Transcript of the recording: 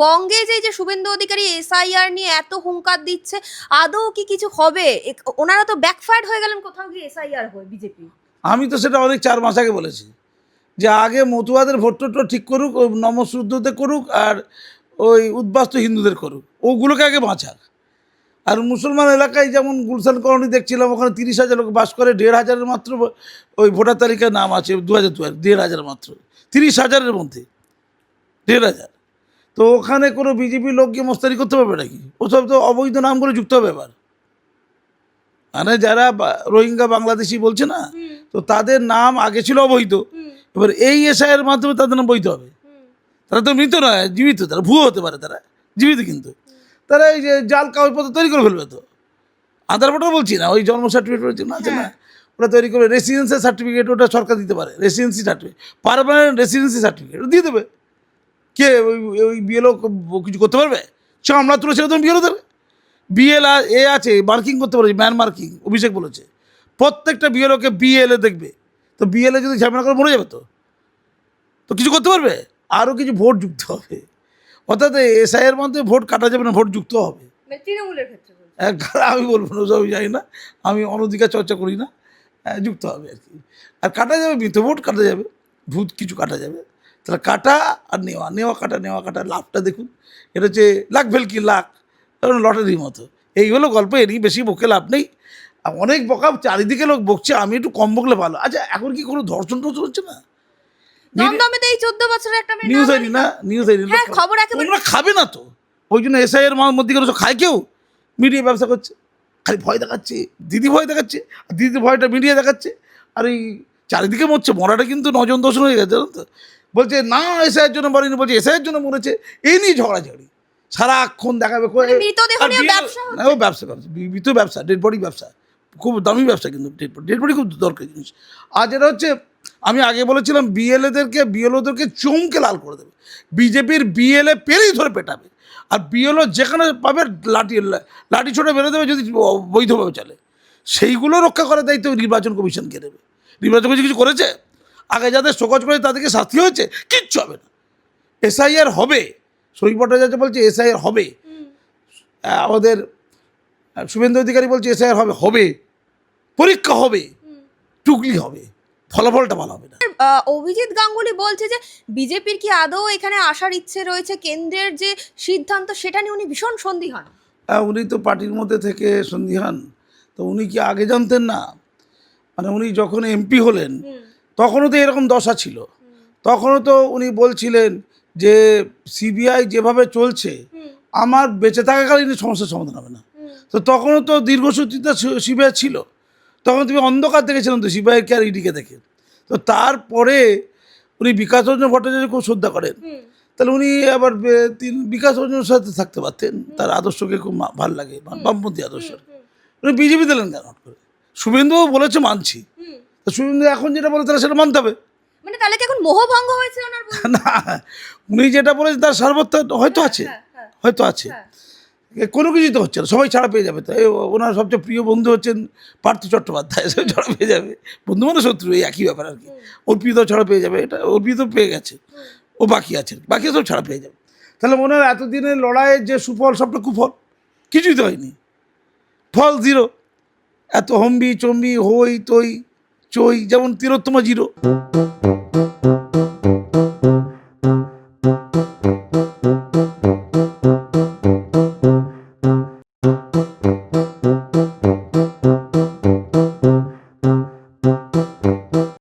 বঙ্গে যে যে শুভেন্দু অধিকারী এসআইআর নিয়ে এত হুঙ্কার দিচ্ছে, আদৌ কি কিছু হবে? ওনারা তো ব্যাকফায়ার্ড হয়ে গেলেন, কোথাও গিয়ে এসআইআর হয়ে বিজেপি। আমি তো সেটা অনেক চার মাস আগে বলেছি যে, আগে মতুয়াদের ভোট টোট ঠিক করুক নমশুদ্ধতে করুক আর ওই উদ্বাস্তু হিন্দুদের করুক। ওগুলোকে আগে বাঁচাক। আর মুসলমান এলাকায় যেমন গুলশান কলোনি দেখছিলাম, ওখানে তিরিশ হাজার লোক বাস করে, দেড় হাজারের মাত্র ওই ভোটার তালিকায় নাম আছে, দু হাজার দু হাজার দেড় হাজার মাত্র। তিরিশ হাজারের মধ্যে, দেড় হাজার। তো ওখানে কোনো বিজেপি লোক গিয়ে মস্তারি করতে পারবে নাকি? ওসব তো অবৈধ নাম করে যুক্ত হবে এবার। মানে যারা রোহিঙ্গা বাংলাদেশি বলছে না তো তাদের নাম আগে ছিল অবৈধ এবার এই এসআইয়ের মাধ্যমে তাদের নাম বৈধ হবে। তারা তো মৃত নয় জীবিত তারা ভুয়ো হতে পারে তারা জীবিত কিন্তু। তারা এই যে জাল কাগজপত্র তৈরি করে ফেলবে তো। আধার ভোটার বলছি না ওই জন্ম সার্টিফিকেট না আছে না? ওটা তৈরি করে রেসিডেন্সিয়াল সার্টিফিকেট ওটা সরকার দিতে পারে residency certificate permanent residency certificate দিয়ে দেবে। কে ওই ওই বিএলও কিছু করতে পারবে? চামড়া তুলেছিল তুমি বিএলও দেবে। বিএল এ আছে মার্কিং করতে পারবে ম্যান মার্কিং অভিষেক বলেছে। প্রত্যেকটা বিএলওকে বিএলএ দেখবে। তো বিএলএ যদি ঝামেলা করে মরে যাবে তো? তো কিছু করতে পারবে? আরও কিছু ভোট যুক্ত হবে। অর্থাৎ এসআইয়ের মাধ্যমে ভোট কাটা যাবে না ভোট যুক্ত হবে। মানে তৃণমূলের ক্ষেত্রে আমি বলব না আমি জানি না। আমি অনধিকার চর্চা করি না। হ্যাঁ, যুক্ত হবে আর কি। আর কাটা যাবে মৃত ভোট কাটা যাবে। ভূত কিছু কাটা যাবে। তাহলে কাটা আর নেওয়া নেওয়া কাটা নেওয়া কাটা লাভটা দেখুন। এটা হচ্ছে লাখ ভেলকি লাখ। কারণ লটারির মতো। এই হলো গল্প এরই বেশি বকে লাভ নেই। অনেক বকা চারিদিকে লোক বকছে আমি একটু কম বকলে ভালো। আচ্ছা এখন কি কোনো ধর্ষণ টর্ষণ হচ্ছে না? দমদমেতে এই চোদ্দ বছরের একটা মেয়ে নিউজ হয়নি না? নিউজ হয়নি হ্যাঁ, খবর একেবারে- খাবে না তো। ওই জন্য এসআইয়ের মধ্যে কোনো খায় কেউ? মিডিয়া ব্যবসা করছে। খালি ভয় দেখাচ্ছে। দিদি ভয় দেখাচ্ছে। আর দিদির ভয়টা মিডিয়া দেখাচ্ছে। আর এই চারিদিকে মরছে। মরাটা কিন্তু নজন দর্শন হয়ে গেছে জানো তো? বলছে না এসআইয়ের জন্য মরেনি বলছে এসআইয়ের জন্য মরেছে এই নিয়ে ঝগড়াঝগড়ি সারাক্ষণ দেখাবে মানে ও ব্যবসা ব্যবসা মৃত ব্যবসা ডেড বডি ব্যবসা। খুব দামি ব্যবসা কিন্তু ডেড বডি ডেড বডি খুব দরকারি জিনিস। আর যেটা হচ্ছে আমি আগে বলেছিলাম বিএলএদেরকে বিএলওদেরকে চমকে লাল করে দেবে। বিজেপির বিএলএ পেরেই ধরে পেটাবে। আর বিএলও যেখানে পাবে লাঠি লাঠি ছোটে বেরো দেবে যদি বৈধভাবে চলে। সেইগুলো রক্ষা করার দায়িত্ব নির্বাচন কমিশনকে দেবে। নির্বাচন কমিশন কিছু করেছে? আগে যাদের শোকজ করে তাদেরকে শাস্তি হয়েছে কিচ্ছু হবে না। এসআইআর হবে শরীর ভট্টাচার্য বলছে এসআইআর হবে। আমাদের শুভেন্দু অধিকারী বলছে এসআইআর হবে হবে। পরীক্ষা হবে টুকলি হবে ফলাফলটা ভালো হবে না। অভিজিৎ গাঙ্গুলি বলছে যে বিজেপির কি আদৌ এখানে আসার ইচ্ছে রয়েছে? কেন্দ্রের যে সিদ্ধান্ত সেটা নিয়ে উনি ভীষণ সন্দিহান। আহ, উনি তো পার্টির মধ্যে থেকে সন্দিহান। তো উনি কি আগে জানতেন না? মানে উনি যখন এমপি হলেন তখনও তো এরকম দশা ছিল। তখনও তো উনি বলছিলেন যে সিবিআই যেভাবে চলছে আমার বেঁচে থাকাকালীন সমস্যার সমাধান হবে না। তো তখনও তো দীর্ঘসূত্রিতা সিবিআই ছিল। তখন তুমি অন্ধকার দেখেছিলেন তো সিবিআই কে আর ইডিকে দেখে। তো তারপরে উনি বিকাশ রঞ্জন ভট্টাচার্য খুব শ্রদ্ধা করেন। তাহলে উনি আবার তিনি বিকাশ রঞ্জনের সাথে থাকতে পারতেন। তার আদর্শকে খুব ভালো লাগে বামপন্থী আদর্শ। উনি বিজেপি দিলেন কেন? করে শুভেন্দুও বলেছে মানছি। তো শুভেন্দু এখন যেটা বলে তারা সেটা মানতে হবে। মানে তাহলে কি এখন মোহভঙ্গ হয়েছে ওনার না উনি যেটা বলেছে তার সার্বত্র হয়তো আছে হ্যাঁ, হ্যাঁ, হয়তো আছে। হ্যাঁ। কোনো কিছুই তো হচ্ছে না সবাই ছাড়া পেয়ে যাবে। তো ওনার সবচেয়ে প্রিয় বন্ধু হচ্ছেন পার্থ চট্টোপাধ্যায় সবাই ছাড়া পেয়ে যাবে। বন্ধু মানে শত্রু এই একই ব্যাপার আর কি। অর্পিত ছাড়া পেয়ে যাবে এটা অর্পিত পেয়ে গেছে। ও বাকি আছে বাকি সব ছাড়া পেয়ে যাবে। তাহলে মনে হয় এতদিনের লড়াইয়ের যে সুফল সবটা কুফল। কিছুই তো হয়নি। ফল জিরো। এত হম্বি চম্বি হই তই চই যেমন তিরোত্তম জিরো।